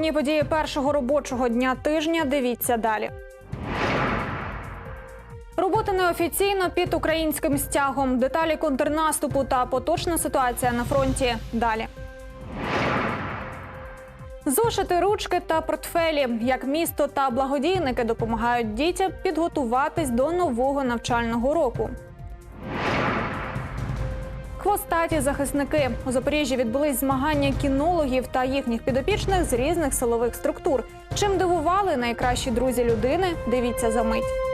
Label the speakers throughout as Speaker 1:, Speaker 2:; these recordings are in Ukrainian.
Speaker 1: Головні події першого робочого дня тижня. Дивіться далі. Робота неофіційно під українським стягом. Деталі контрнаступу та поточна ситуація на фронті. Далі. Зошити, ручки та портфелі, як місто та благодійники допомагають дітям підготуватись до нового навчального року. Хвостаті захисники у Запоріжжі відбулись змагання кінологів та їхніх підопічних з різних силових структур. Чим дивували найкращі друзі людини? Дивіться за мить.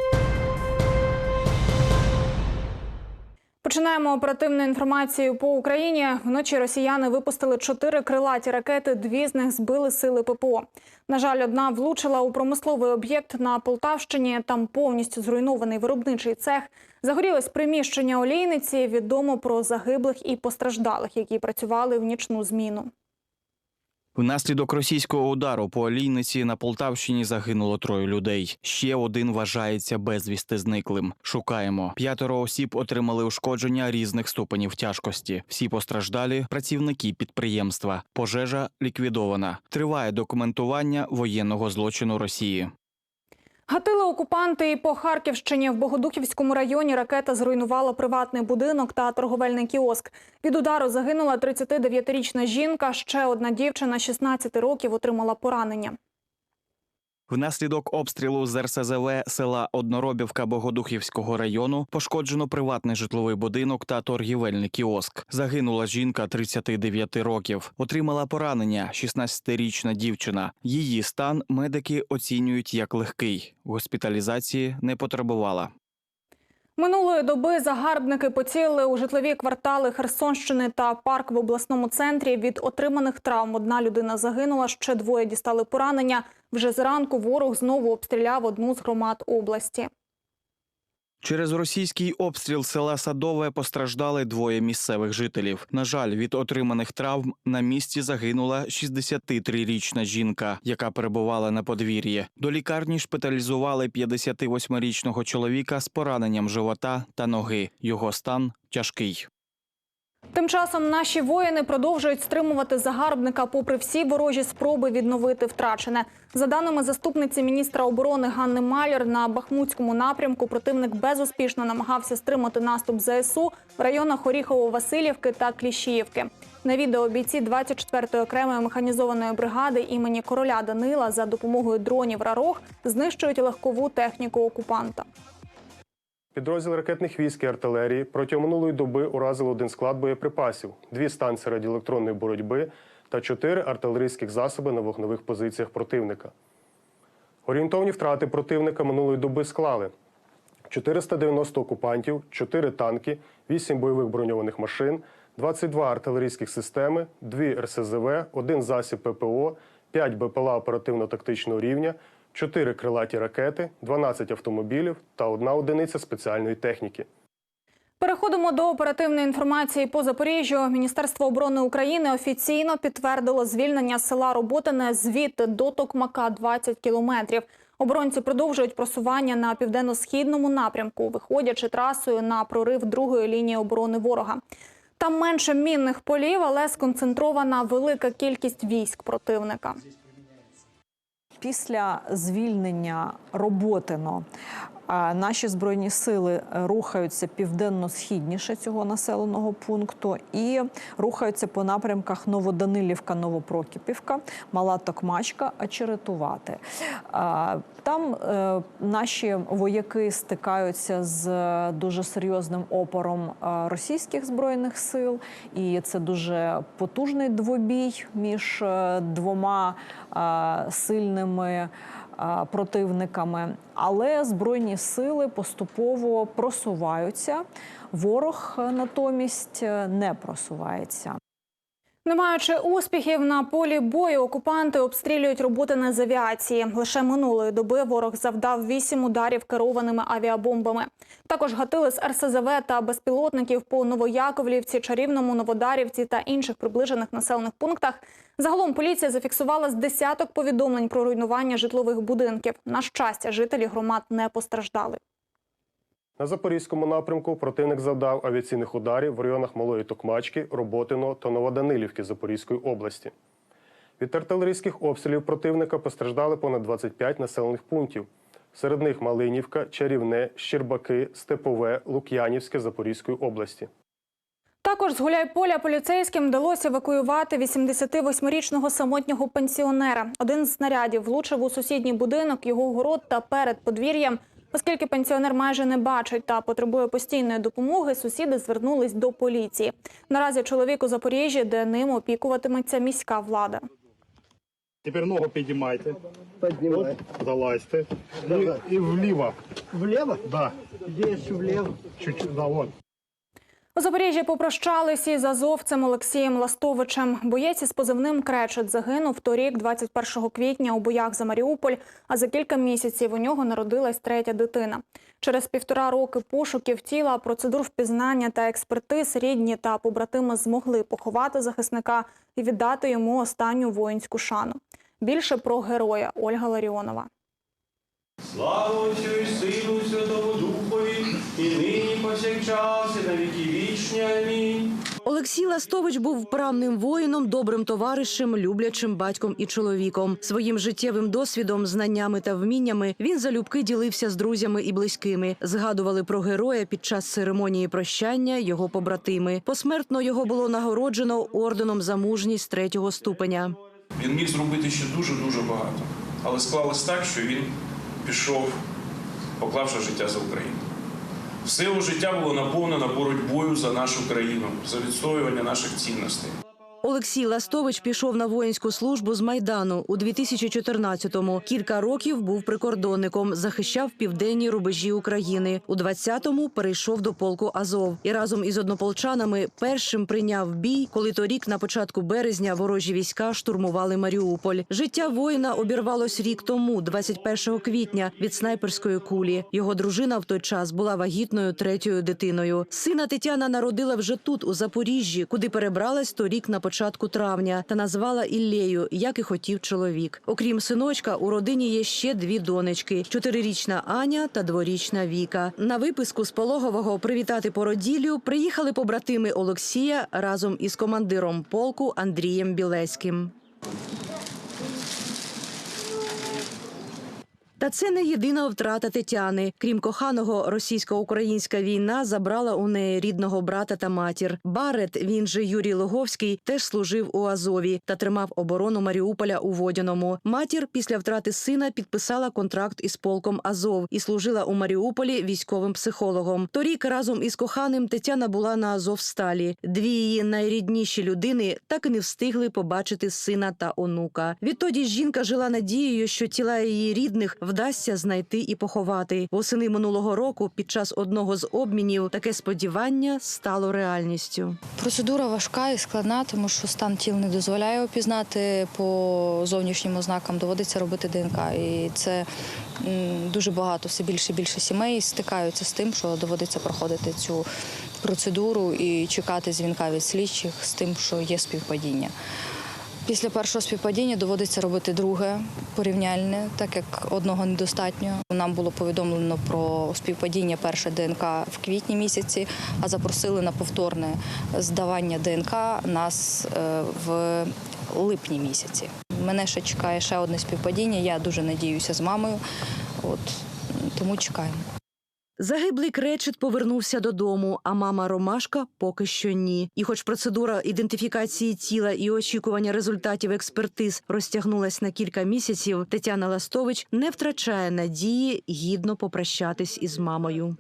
Speaker 1: Починаємо оперативну інформацію по Україні. Вночі росіяни випустили чотири крилаті ракети. Дві з них збили сили ППО. На жаль, одна влучила у промисловий об'єкт на Полтавщині. Там повністю зруйнований виробничий цех. Загорілось приміщення олійниці. Відомо про загиблих і постраждалих, які працювали в нічну зміну.
Speaker 2: Внаслідок російського удару по олійниці на Полтавщині загинуло троє людей. Ще один вважається безвісти зниклим. Шукаємо. П'ятеро осіб отримали ушкодження різних ступенів тяжкості. Всі постраждалі працівники підприємства. Пожежа ліквідована. Триває документування воєнного злочину Росії.
Speaker 1: Гатили окупанти і по Харківщині в Богодухівському районі ракета зруйнувала приватний будинок та торговельний кіоск. Від удару загинула 39-річна жінка. Ще одна дівчина 16 років отримала поранення.
Speaker 2: Внаслідок обстрілу з РСЗВ села Одноробівка Богодухівського району пошкоджено приватний житловий будинок та торгівельний кіоск. Загинула жінка 39 років. Отримала поранення 16-річна дівчина. Її стан медики оцінюють як легкий. Госпіталізації не потребувала.
Speaker 1: Минулої доби загарбники поцілили у житлові квартали Херсонщини та парк в обласному центрі. Від отриманих травм одна людина загинула, ще двоє дістали поранення. Вже зранку ворог знову обстріляв одну з громад області.
Speaker 2: Через російський обстріл села Садове постраждали двоє місцевих жителів. На жаль, від отриманих травм на місці загинула 63-річна жінка, яка перебувала на подвір'ї. До лікарні шпиталізували 58-річного чоловіка з пораненням живота та ноги. Його стан тяжкий.
Speaker 1: Тим часом наші воїни продовжують стримувати загарбника попри всі ворожі спроби відновити втрачене. За даними заступниці міністра оборони Ганни Маляр, на Бахмутському напрямку противник безуспішно намагався стримати наступ ЗСУ в районах Оріхово-Василівки та Кліщіївки. На відео бійці 24-ї окремої механізованої бригади імені короля Данила за допомогою дронів «Рарог» знищують легкову техніку окупанта.
Speaker 3: Підрозділ ракетних військ і артилерії протягом минулої доби уразив один склад боєприпасів, дві станції радіоелектронної боротьби та чотири артилерійських засоби на вогневих позиціях противника. Орієнтовні втрати противника минулої доби склали 490 окупантів, 4 танки, 8 бойових броньованих машин, 22 артилерійських системи, 2 РСЗВ, 1 засіб ППО, 5 БПЛА оперативно-тактичного рівня, 4 крилаті ракети, 12 автомобілів та одна одиниця спеціальної техніки.
Speaker 1: Переходимо до оперативної інформації по Запоріжжю. Міністерство оборони України офіційно підтвердило звільнення села Роботине звідти до Токмака 20 кілометрів. Оборонці продовжують просування на південно-східному напрямку, виходячи трасою на прорив другої лінії оборони ворога. Там менше мінних полів, але сконцентрована велика кількість військ противника.
Speaker 4: Після звільнення Роботино наші збройні сили рухаються південно-східніше цього населеного пункту і рухаються по напрямках Новоданилівка, Новопрокіпівка, Мала Токмачка, Очеретувати. Там е, наші вояки стикаються з дуже серйозним опором е, російських збройних сил, і це дуже потужний двобій між е, двома е, сильними противниками, але збройні сили поступово просуваються. Ворог е, натомість е, не просувається.
Speaker 1: Не маючи успіхів на полі бою, окупанти обстрілюють роботи з авіації. Лише минулої доби ворог завдав вісім ударів керованими авіабомбами. Також гатили з РСЗВ та безпілотників по Новояковлівці, Чарівному, Новодарівці та інших приближених населених пунктах. Загалом поліція зафіксувала з десяток повідомлень про руйнування житлових будинків. На щастя, жителі громад не постраждали.
Speaker 3: На запорізькому напрямку противник завдав авіаційних ударів в районах Малої Токмачки, Роботино та Новоданилівки Запорізької області. Від артилерійських обстрілів противника постраждали понад 25 населених пунктів. Серед них Малинівка, Чарівне, Щербаки, Степове, Лук'янівське Запорізької області.
Speaker 1: Також з Гуляйполя поліцейським вдалося евакуювати 88-річного самотнього пенсіонера. Один з снарядів влучив у сусідній будинок, його город та перед подвір'ям. Оскільки пенсіонер майже не бачить та потребує постійної допомоги, сусіди звернулись до поліції. Наразі чоловік у Запоріжжі, де ним опікуватиметься міська влада.
Speaker 5: Тепер ногу підіймайте.
Speaker 6: Поднимай.
Speaker 5: Залазьте. І, і вліво.
Speaker 6: Влево?
Speaker 5: Да.
Speaker 6: вліво влево?
Speaker 5: Чуть-чуть, да, вот.
Speaker 1: У Запоріжжі попрощались із азовцем Олексієм Ластовичем. Боєць із позивним Кречет загинув торік, 21 квітня, у боях за Маріуполь. А за кілька місяців у нього народилась третя дитина. Через півтора роки пошуків тіла, процедур впізнання та експертиз рідні та побратими змогли поховати захисника і віддати йому останню воїнську шану. Більше про героя Ольга Ларіонова.
Speaker 7: Слава Отцю Сину, Святому Духові, і нині повсякчас, і на віки вічні. Амінь.
Speaker 8: Олексій Ластович був вправним воїном, добрим товаришем, люблячим батьком і чоловіком. Своїм життєвим досвідом, знаннями та вміннями він залюбки ділився з друзями і близькими. Згадували про героя під час церемонії прощання його побратими. Посмертно його було нагороджено орденом за мужність третього ступеня.
Speaker 9: Він міг зробити ще дуже дуже багато, але склалось так, що він пішов, поклавши життя за Україну. Все його життя було наповнено боротьбою за нашу країну, за відстоювання наших цінностей.
Speaker 8: Олексій Ластович пішов на воїнську службу з майдану у 2014-му. Кілька років був прикордонником, захищав південні рубежі України. У 20-му перейшов до полку Азов і разом із однополчанами першим прийняв бій, коли торік на початку березня ворожі війська штурмували Маріуполь. Життя воїна обірвалось рік тому, 21 квітня, від снайперської кулі. Його дружина в той час була вагітною третьою дитиною. Сина Тетяна народила вже тут, у Запоріжжі, куди перебралась торік на початку травня та назвала Іллею, як і хотів чоловік. Окрім синочка, у родині є ще дві донечки: чотирирічна Аня та дворічна Віка. На виписку з пологового привітати породіллю приїхали побратими Олексія разом із командиром полку Андрієм Білецьким. Та це не єдина втрата Тетяни. Крім коханого, російсько-українська війна забрала у неї рідного брата та матір. Барет, він же Юрій Логовський, теж служив у Азові та тримав оборону Маріуполя у Водяному. Матір після втрати сина підписала контракт із полком Азов і служила у Маріуполі військовим психологом. Торік разом із коханим Тетяна була на Азовсталі. Дві її найрідніші людини так і не встигли побачити сина та онука. Відтоді жінка жила надією, що тіла її рідних вдасться знайти і поховати. Восени минулого року, під час одного з обмінів, таке сподівання стало реальністю.
Speaker 10: Процедура важка і складна, тому що стан тіл не дозволяє опізнати по зовнішнім ознакам. Доводиться робити ДНК. І це дуже багато, все більше і більше сімей стикаються з тим, що доводиться проходити цю процедуру і чекати дзвінка від слідчих з тим, що є співпадіння. Після першого співпадіння доводиться робити друге порівняльне, так як одного недостатньо. Нам було повідомлено про співпадіння перше ДНК в квітні місяці, а запросили на повторне здавання ДНК нас е, в липні місяці. Мене ще чекає ще одне співпадіння. Я дуже надіюся з мамою. От тому чекаємо.
Speaker 8: Загиблий кречет повернувся додому, а мама Ромашка поки що ні. І, хоч процедура ідентифікації тіла і очікування результатів експертиз розтягнулась на кілька місяців, Тетяна Ластович не втрачає надії гідно попрощатись із мамою.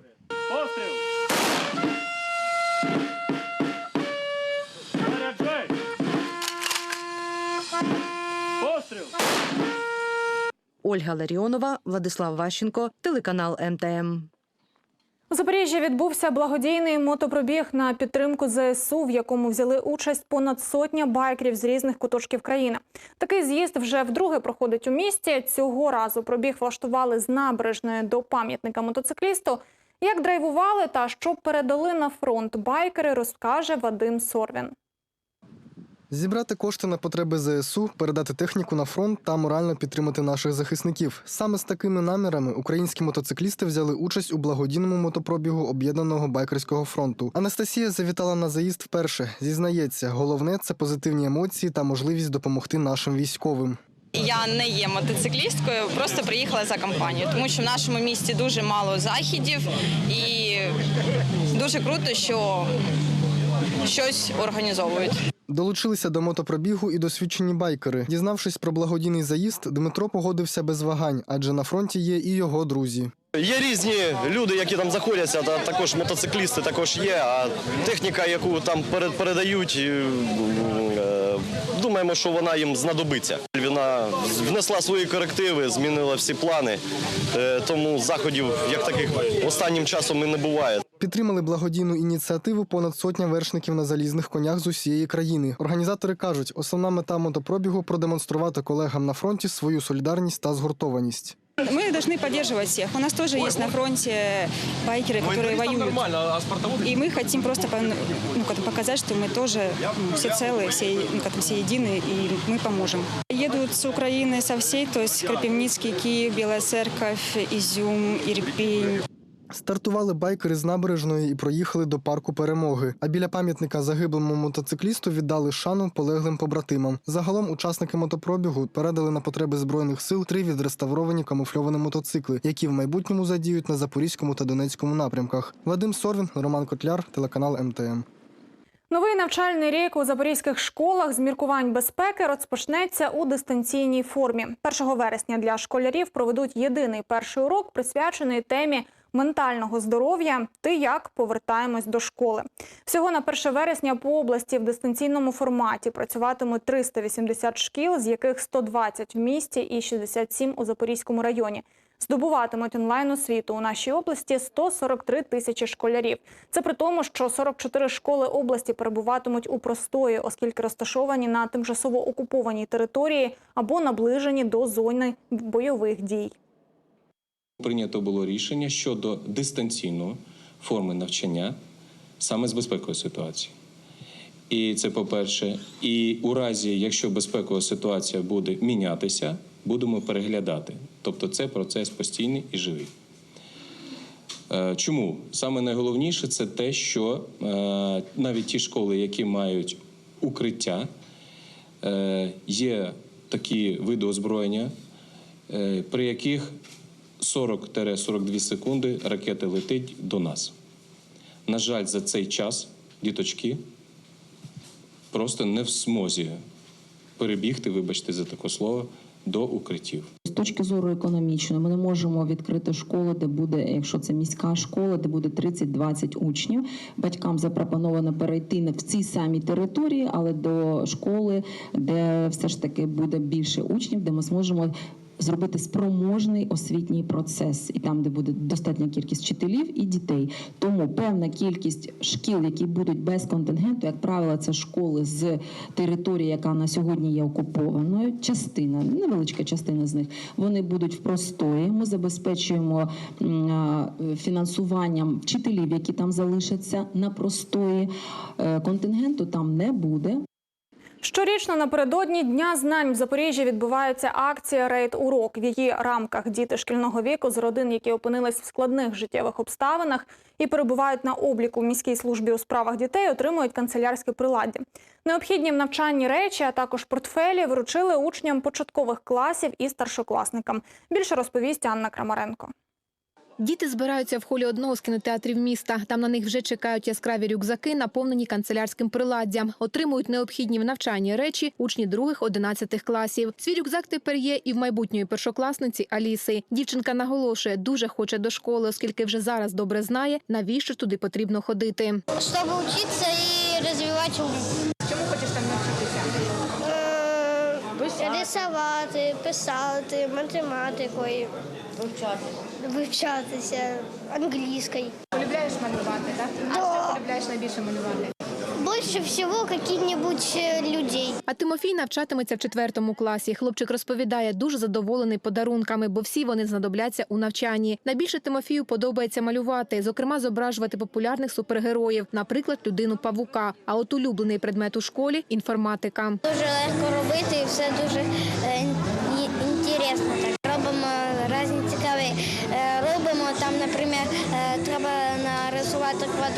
Speaker 8: Ольга Ларіонова, Владислав Ващенко, телеканал МТМ.
Speaker 1: У Запоріжжі відбувся благодійний мотопробіг на підтримку ЗСУ, в якому взяли участь понад сотня байкерів з різних куточків країни. Такий з'їзд вже вдруге проходить у місті. Цього разу пробіг влаштували з набережної до пам'ятника мотоциклісту. Як драйвували та що передали на фронт байкери, розкаже Вадим Сорвін.
Speaker 11: Зібрати кошти на потреби ЗСУ, передати техніку на фронт та морально підтримати наших захисників. Саме з такими намірами українські мотоциклісти взяли участь у благодійному мотопробігу об'єднаного байкерського фронту. Анастасія завітала на заїзд вперше. Зізнається, головне це позитивні емоції та можливість допомогти нашим військовим.
Speaker 12: Я не є мотоциклісткою, просто приїхала за компанію, тому що в нашому місті дуже мало західів і дуже круто, що щось організовують.
Speaker 11: Долучилися до мотопробігу і досвідчені байкери. Дізнавшись про благодійний заїзд, Дмитро погодився без вагань, адже на фронті є і його друзі.
Speaker 13: Є різні люди, які там знаходяться, та також мотоциклісти також є. А техніка, яку там перед- передають, е, думаємо, що вона їм знадобиться. Вона внесла свої корективи, змінила всі плани. Е, Тому заходів як таких останнім часом і не буває.
Speaker 11: Підтримали благодійну ініціативу понад сотня вершників на залізних конях з усієї країни. Організатори кажуть, основна мета мотопробігу продемонструвати колегам на фронті свою солідарність та згуртованість.
Speaker 12: Мы должны поддерживать всех. У нас тоже есть на фронте байкеры, которые воюют. И мы хотим просто ну, показать, что мы тоже ну, все целые, все, ну, все едины, и мы поможем. Едут с Украины со всей, то есть Кропивницкий, Киев, Белая Церковь, Изюм, Ирпень.
Speaker 11: Стартували байкери з набережної і проїхали до парку перемоги. А біля пам'ятника загиблому мотоциклісту віддали шану полеглим побратимам. Загалом учасники мотопробігу передали на потреби збройних сил три відреставровані камуфльовані мотоцикли, які в майбутньому задіють на запорізькому та донецькому напрямках. Вадим Сорвін, Роман Котляр, телеканал МТМ.
Speaker 1: Новий навчальний рік у запорізьких школах з міркувань безпеки розпочнеться у дистанційній формі. 1 вересня для школярів проведуть єдиний перший урок, присвячений темі ментального здоров'я. Ти як повертаємось до школи. Всього на 1 вересня по області в дистанційному форматі працюватимуть 380 шкіл, з яких 120 в місті і 67 у Запорізькому районі. Здобуватимуть онлайн освіту у нашій області 143 тисячі школярів. Це при тому, що 44 школи області перебуватимуть у простої, оскільки розташовані на тимчасово окупованій території або наближені до зони бойових дій.
Speaker 14: Прийнято було рішення щодо дистанційної форми навчання саме з безпекової ситуації. І це по-перше. І у разі, якщо безпекова ситуація буде мінятися, будемо переглядати. Тобто це процес постійний і живий. Е, Чому? Саме найголовніше це те, що е, навіть ті школи, які мають укриття, е, є такі види озброєння, при яких 40-42 секунди ракета летить до нас. На жаль, за цей час діточки просто не в змозі перебігти, вибачте за таке слово, до укриттів.
Speaker 15: З точки зору економічної, ми не можемо відкрити школу, де буде, якщо це міська школа, де буде 30-20 учнів. Батькам запропоновано перейти в цій самій території, але до школи, де все ж таки буде більше учнів, де ми зможемо. Зробити спроможний освітній процес, і там, де буде достатня кількість вчителів і дітей. Тому певна кількість шкіл, які будуть без контингенту, як правило, це школи з території, яка на сьогодні є окупованою. Частина, невеличка частина з них, вони будуть в простої. Ми забезпечуємо фінансуванням вчителів, які там залишаться на простої. Е, Контингенту там не буде.
Speaker 1: Щорічно напередодні Дня знань в Запоріжжі відбувається акція Рейд урок. В її рамках діти шкільного віку з родин, які опинились в складних життєвих обставинах і перебувають на обліку в міській службі у справах дітей, отримують канцелярське приладдя. Необхідні в навчанні речі, а також портфелі вручили учням початкових класів і старшокласникам. Більше розповість Анна Крамаренко.
Speaker 16: Діти збираються в холі одного з кінотеатрів міста. Там на них вже чекають яскраві рюкзаки, наповнені канцелярським приладдям. Отримують необхідні в навчанні речі учні других 11 класів. Свій рюкзак тепер є і в майбутньої першокласниці Аліси. Дівчинка наголошує, дуже хоче до школи, оскільки вже зараз добре знає, навіщо туди потрібно ходити.
Speaker 17: Чтобы учиться и развивать ум.
Speaker 16: Чому хочеш там навчитися?
Speaker 17: Рисувати, писати, математикою. Вивчати. Вивчатися, англійською.
Speaker 16: Полюбляєш малювати, так?
Speaker 17: Да.
Speaker 16: полюбляєш найбільше малювати?
Speaker 17: Бо больше всего каких-нибудь э, людей.
Speaker 16: А Тимофій навчатиметься в четвертому класі. Хлопчик розповідає, дуже задоволений подарунками, бо всі вони знадобляться у навчанні. Найбільше Тимофію подобається малювати, зокрема, зображувати популярних супергероїв, наприклад, людину павука. А от улюблений предмет у школі інформатика.
Speaker 17: Дуже легко робити і все дуже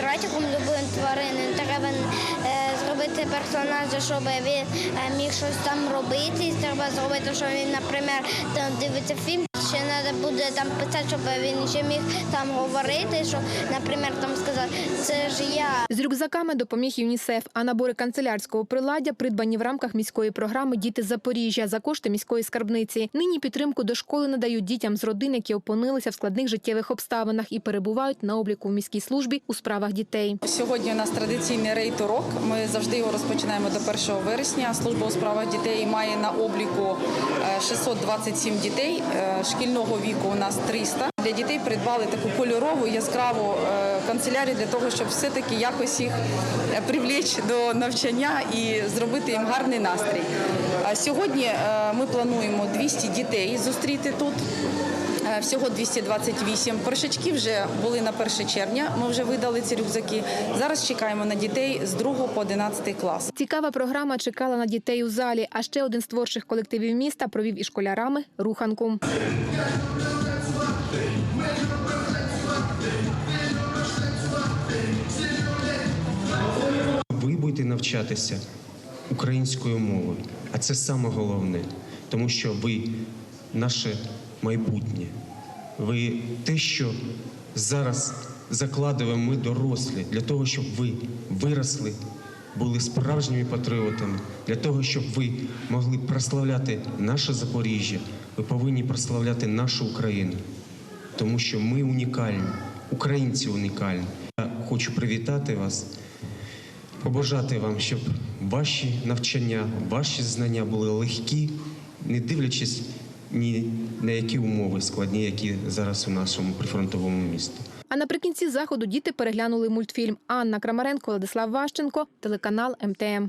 Speaker 17: нарисувати квадратиком тварини. Треба персонажа, щоб він е, міг щось там робити. І треба зробити, щоб він, наприклад, там дивиться фільм. Ще треба буде там писати, щоб він ще міг там говорити, що, наприклад, там сказати, це ж я.
Speaker 16: З рюкзаками допоміг ЮНІСЕФ, а набори канцелярського приладдя придбані в рамках міської програми Діти Запоріжжя за кошти міської скарбниці. Нині підтримку до школи надають дітям з родин, які опинилися в складних життєвих обставинах і перебувають на обліку в міській службі у справах дітей.
Speaker 18: Сьогодні у нас традиційний рейд урок. Ми завжди його розпочинаємо до 1 вересня. Служба у справах дітей має на обліку е, 627 дітей. Е, Шкільного віку у нас 300. Для дітей придбали таку кольорову яскраву е, канцелярію для того, щоб все-таки якось їх е, привлечь до навчання і зробити їм гарний настрій. Сьогодні е, ми плануємо 200 дітей зустріти тут. Е, Всього 228. Першачки вже були на 1 червня. Ми вже видали ці рюкзаки. Зараз чекаємо на дітей з 2 по 11 клас.
Speaker 16: Цікава програма чекала на дітей у залі. А ще один з творчих колективів міста провів із школярами руханку.
Speaker 19: Ви будете навчатися українською мовою, а це саме головне, тому що ви наше майбутнє. Ви те, що зараз закладуємо ми дорослі, для того, щоб ви виросли, були справжніми патріотами, для того, щоб ви могли прославляти наше Запоріжжя, ви повинні прославляти нашу Україну, тому що ми унікальні, українці унікальні. Я хочу привітати вас побажати вам, щоб ваші навчання, ваші знання були легкі, не дивлячись ні на які умови складні, які зараз у нашому прифронтовому місті.
Speaker 16: А наприкінці заходу діти переглянули мультфільм Анна Крамаренко, Владислав Ващенко, телеканал МТМ.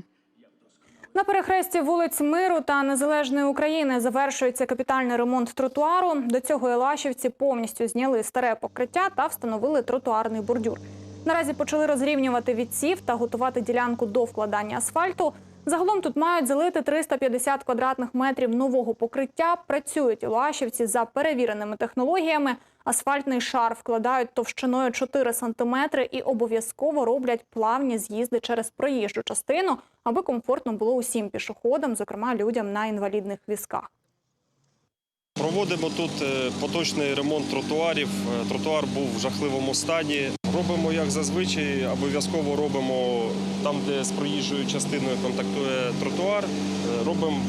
Speaker 1: На перехресті вулиць Миру та Незалежної України завершується капітальний ремонт тротуару. До цього елашівці повністю зняли старе покриття та встановили тротуарний бордюр. Наразі почали розрівнювати відсів та готувати ділянку до вкладання асфальту. Загалом тут мають залити 350 квадратних метрів нового покриття. Працюють Ілашівці за перевіреними технологіями. Асфальтний шар вкладають товщиною 4 сантиметри і обов'язково роблять плавні з'їзди через проїжджу частину, аби комфортно було усім пішоходам, зокрема людям на інвалідних візках.
Speaker 20: Проводимо тут е, поточний ремонт тротуарів. Е, Тротуар був в жахливому стані. Робимо як зазвичай, обов'язково робимо там, де з проїжджою частиною контактує тротуар, е, робимо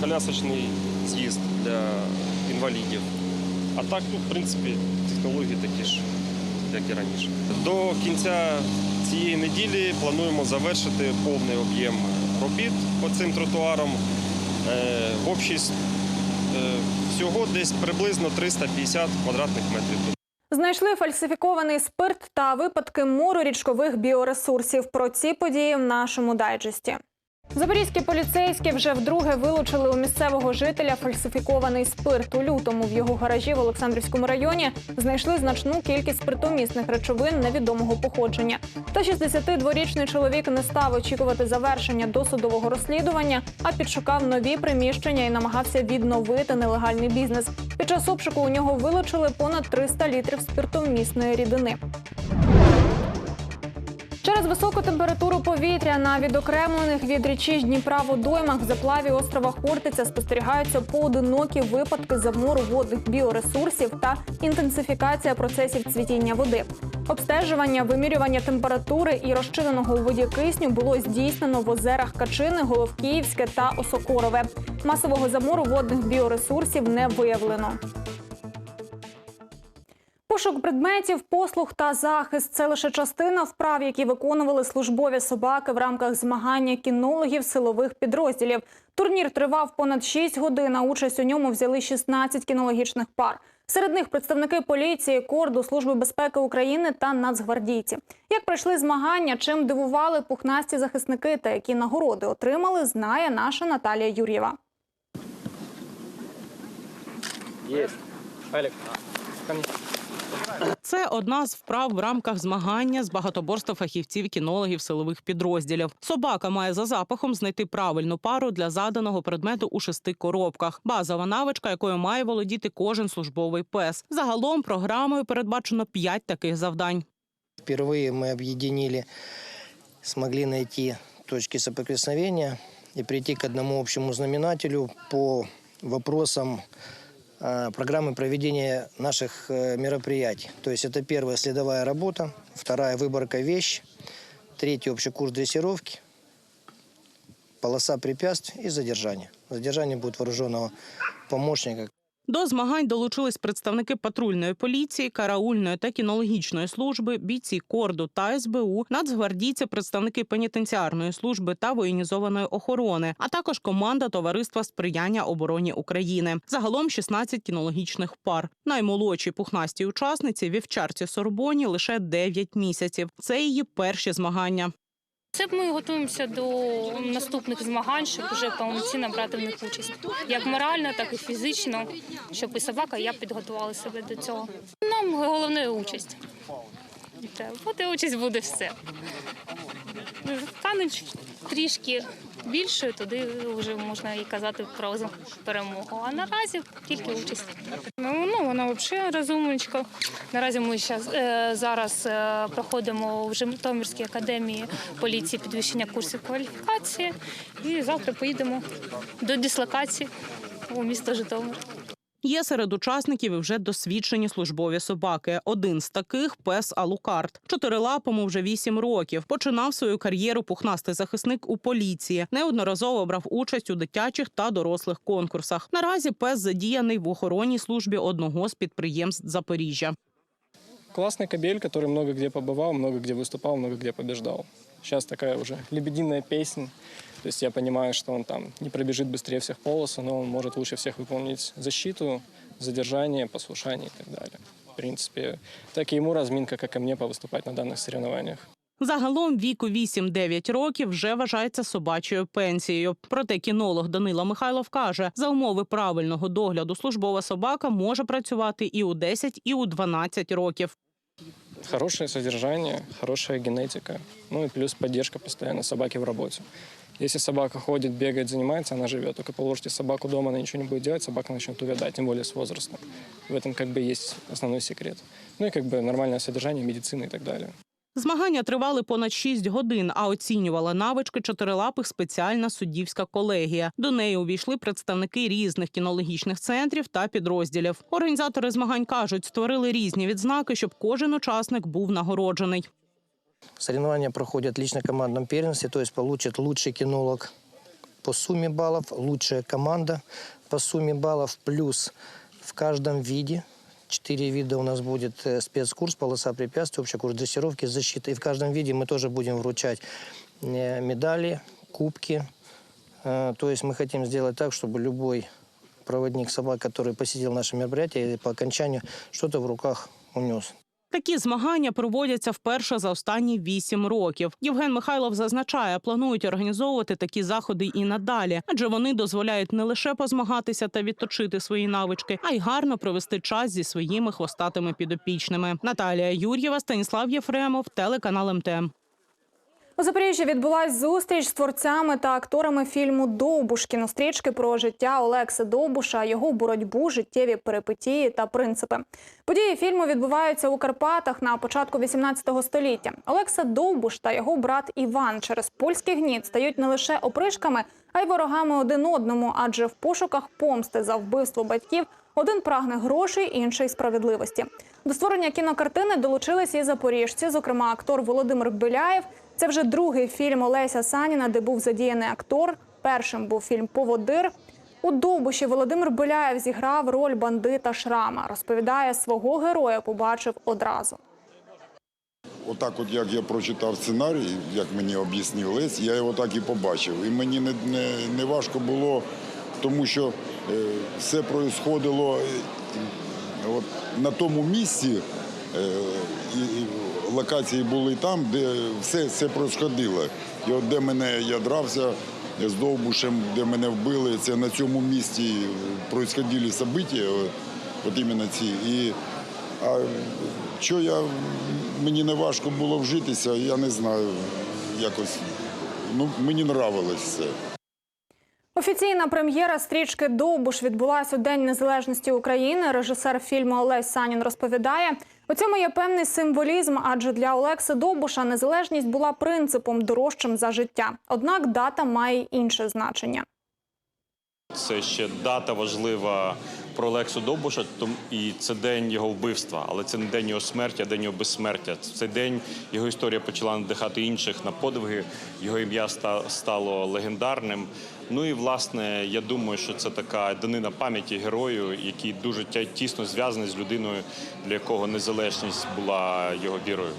Speaker 20: колясочний з'їзд для інвалідів. А так, ну, в принципі, технології такі ж, як і раніше. До кінця цієї неділі плануємо завершити повний об'єм робіт по цим тротуарам. Е, В общість Е, Всього десь приблизно 350 квадратних метрів.
Speaker 1: Знайшли фальсифікований спирт та випадки мору річкових біоресурсів. Про ці події в нашому дайджесті. Запорізькі поліцейські вже вдруге вилучили у місцевого жителя фальсифікований спирт. У лютому в його гаражі в Олександрівському районі знайшли значну кількість спиртомісних речовин невідомого походження. Та 62-річний чоловік не став очікувати завершення досудового розслідування, а підшукав нові приміщення і намагався відновити нелегальний бізнес. Під час обшуку у нього вилучили понад 300 літрів спиртомісної рідини. Через високу температуру повітря на відокремлених від річі Дніпра водоймах в заплаві острова Хортиця спостерігаються поодинокі випадки замору водних біоресурсів та інтенсифікація процесів цвітіння води. Обстежування, вимірювання температури і розчиненого у воді кисню було здійснено в озерах Качини, Головкіївське та Осокорове. Масового замору водних біоресурсів не виявлено. Пошук предметів, послуг та захист це лише частина вправ, які виконували службові собаки в рамках змагання кінологів силових підрозділів. Турнір тривав понад 6 годин. а Участь у ньому взяли 16 кінологічних пар. Серед них представники поліції, корду, служби безпеки України та нацгвардійці. Як пройшли змагання, чим дивували пухнасті захисники та які нагороди отримали, знає наша Наталія Юр'єва.
Speaker 5: Ко мне.
Speaker 21: Це одна з вправ в рамках змагання з багатоборства фахівців кінологів силових підрозділів. Собака має за запахом знайти правильну пару для заданого предмету у шести коробках. Базова навичка, якою має володіти кожен службовий пес. Загалом програмою передбачено п'ять таких завдань.
Speaker 6: Впервые мы объединили, смогли найти точки соприкосновения и прийти к одному общему знаменателю по вопросам э, программы проведения наших э, мероприятий. То есть это первая следовая работа, вторая выборка вещь, третий общий курс дрессировки, полоса препятствий и задержание. Задержание будет вооруженного помощника,
Speaker 21: До змагань долучились представники патрульної поліції, караульної та кінологічної служби, бійці корду та СБУ, нацгвардійці, представники пенітенціарної служби та воєнізованої охорони, а також команда товариства сприяння обороні України. Загалом 16 кінологічних пар. Наймолодшій пухнастій учасниці вівчарці Сорбоні лише 9 місяців. Це її перші змагання.
Speaker 22: Це ми готуємося до наступних змагань, щоб вже повноцінно брати в них участь. Як морально, так і фізично, щоб і собака, і я підготували себе до цього. Нам головне участь. І участь буде все. Стануть трішки більшою, туди вже можна і казати про перемогу. А наразі тільки участь. Ну, ну вона взагалі розумничка. Наразі ми е, зараз е, проходимо в Житомирській академії поліції підвищення курсів кваліфікації. І завтра поїдемо до дислокації у місто Житомир.
Speaker 21: Є серед учасників і вже досвідчені службові собаки. Один з таких пес Алукарт. Чотирилапому вже вісім років. Починав свою кар'єру пухнастий захисник у поліції. Неодноразово брав участь у дитячих та дорослих конкурсах. Наразі пес задіяний в охоронній службі одного з підприємств Запоріжжя.
Speaker 5: Классный кобель, который много где побывал, много где выступал, много где побеждал. Сейчас такая уже лебединая песня. То есть я понимаю, что он там не пробежит быстрее всех полосу, но он может лучше всех выполнить защиту, задержание, послушание и так далее. В принципе, так и ему разминка, как и мне, повыступать на данных соревнованиях.
Speaker 21: Загалом віку 8-9 років вже вважається собачою пенсією. Проте кінолог Данила Михайлов каже, за умови правильного догляду службова собака може працювати і у 10, і у 12 років.
Speaker 5: Хорошее содержание, хорошая генетика, ну и плюс поддержка постоянно собаки в работе. Если собака ходит, бегает, занимается, она живет. Только положите собаку дома, она ничего не будет делать, собака начнет увядать, тем более с возрастом. В этом как бы есть основной секрет. Ну и как бы нормальное содержание, медицина и так далее.
Speaker 21: Змагання тривали понад 6 годин, а оцінювала навички чотирилапих спеціальна суддівська колегія. До неї увійшли представники різних кінологічних центрів та підрозділів. Організатори змагань кажуть, створили різні відзнаки, щоб кожен учасник був нагороджений.
Speaker 6: Соревнования проходят лично в командном первенстве, то есть получит лучший кинолог по сумме баллов, лучшая команда по сумме баллов, плюс в каждом виде, четыре вида у нас будет э, спецкурс, полоса препятствий, общий курс дрессировки, защиты. И в каждом виде мы тоже будем вручать э, медали, кубки. Э, То есть мы хотим сделать так, чтобы любой проводник собак, который посетил наше мероприятие, по окончанию что-то в руках унес.
Speaker 21: Такі змагання проводяться вперше за останні вісім років. Євген Михайлов зазначає, планують організовувати такі заходи і надалі, адже вони дозволяють не лише позмагатися та відточити свої навички, а й гарно провести час зі своїми хвостатими підопічними. Наталія Юр'єва, Станіслав Єфремов, телеканал МТМ.
Speaker 1: У Запоріжжі відбулась зустріч з творцями та акторами фільму Довбуш кінострічки про життя Олекси Довбуша, його боротьбу, життєві перипетії та принципи. Події фільму відбуваються у Карпатах на початку 18 століття. Олекса Довбуш та його брат Іван через польський гніт стають не лише опришками, а й ворогами один одному, адже в пошуках помсти за вбивство батьків один прагне грошей, інший справедливості. До створення кінокартини долучились і запоріжці, зокрема актор Володимир Беляєв. Це вже другий фільм Олеся Саніна, де був задіяний актор. Першим був фільм Поводир. У Довбуші Володимир Беляєв зіграв роль бандита Шрама. Розповідає, свого героя побачив одразу.
Speaker 23: Отак, от як я прочитав сценарій, як мені об'яснив Лесь, я його так і побачив. І мені не, не, не важко було, тому що все происходило От на тому місці е, і, локації були там, де все, все происходило. І от де мене я дрався з Довбушем, де мене вбили, це на цьому місці происходили события, от іменно ці. І, а що я, мені не важко було вжитися, я не знаю, якось, ну, мені нравилось все.
Speaker 1: Офіційна прем'єра стрічки Довбуш відбулася у День Незалежності України. Режисер фільму Олесь Санін розповідає. У цьому є певний символізм, адже для Олекси Довбуша незалежність була принципом дорожчим за життя. Однак дата має інше значення.
Speaker 24: Це ще дата важлива про Олексу Довбуша, і це день його вбивства, але це не день його смерті, а день його безсмертя. В цей день його історія почала надихати інших на подвиги. Його ім'я стало легендарним. Ну і власне, я думаю, що це така данина пам'яті герою, який дуже тісно зв'язаний з людиною, для якого незалежність була його вірою.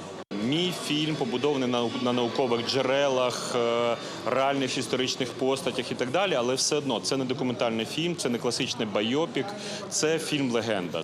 Speaker 24: Мій фільм побудований на, на наукових джерелах, е, реальних історичних постатях і так далі, але все одно це не документальний фільм, це не класичний байопік, це фільм легенда.